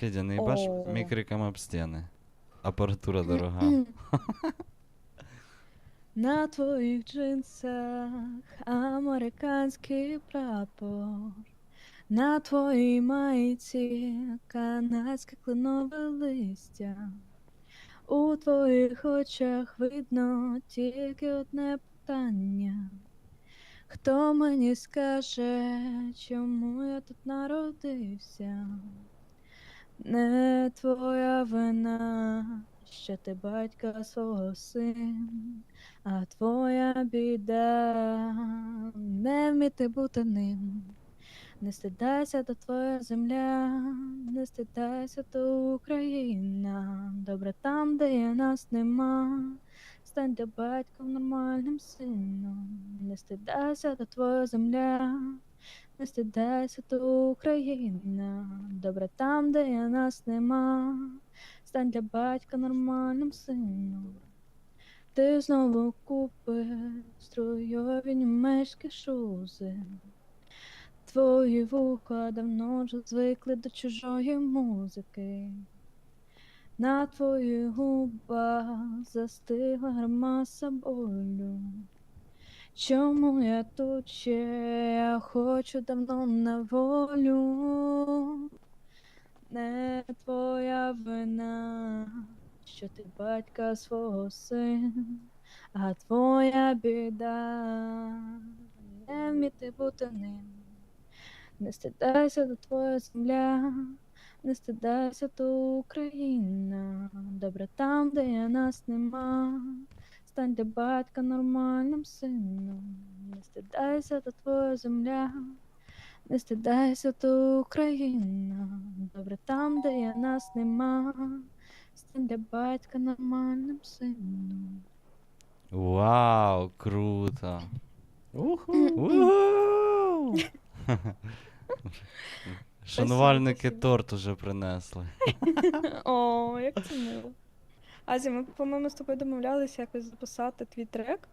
Федя, не їбаш О. мікриком об стіни. Апаратура дорога. На твоїх джинсах американський прапор, на твоїй майці канадське кленове листя. У твоїх очах видно тільки одне питання. Хто мені скаже, чому я тут народився? Не твоя вина, що ти батька свого син, а твоя біда не вміти бути ним. Не стидайся, то твоя земля, не стидайся, то Україна. Добре там, де є нас нема. Стань для батька нормальним сином. Не стидайся, то твоя земля. Не стидайся, то Україна. Добре там, де є нас нема. Стань для батька нормальним сином. Ти знову купиш струйові німецькі шузи. Твої вуха давно вже звикли до чужої музики. На твоїх губах застигла гримаса болю. Чому я тут ще? Я хочу давно на волю. Не твоя вина, що ти батька свого син, а твоя біда не вміти бути ним. Не стидайся, то твоя земля, не стидайся, то Україна. Добре там, де я нас нема. Стань для батька нормальним сином. Не стидайся, то твоя земля. Не стидайся, то Україна. Добре там, де я нас нема. Стань для батька нормальним сином. Вау, круто. Уху. Уху! Шанувальники торт уже принесли. О, як це мило. Азі, ми, по-моєму, з тобою домовлялися якось записати твій трек.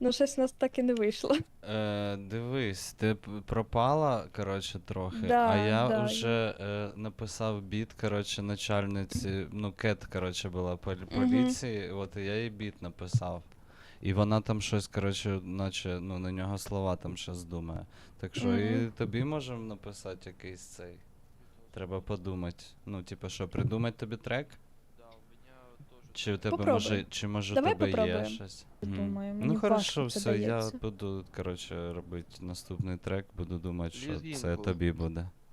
Ну, щось у нас так і не вийшло. Е, дивись, ти пропала, коротше, трохи, Да, а я да, вже е, написав біт, коротше, начальниці, ну, кет, коротше, була поліції, от і я їй біт написав. І вона там щось, коротше, наче, ну, на нього слова там щось думає. Так що і тобі можемо написати якийсь цей. Треба подумати. Ну, типу, що, придумати тобі трек? Чи у тебе може, чи може у тебе тебе є щось? Думаю, мені ну важко хорошо, це все, я дається. буду, коротше, робити наступний трек, буду думати, що це тобі буде.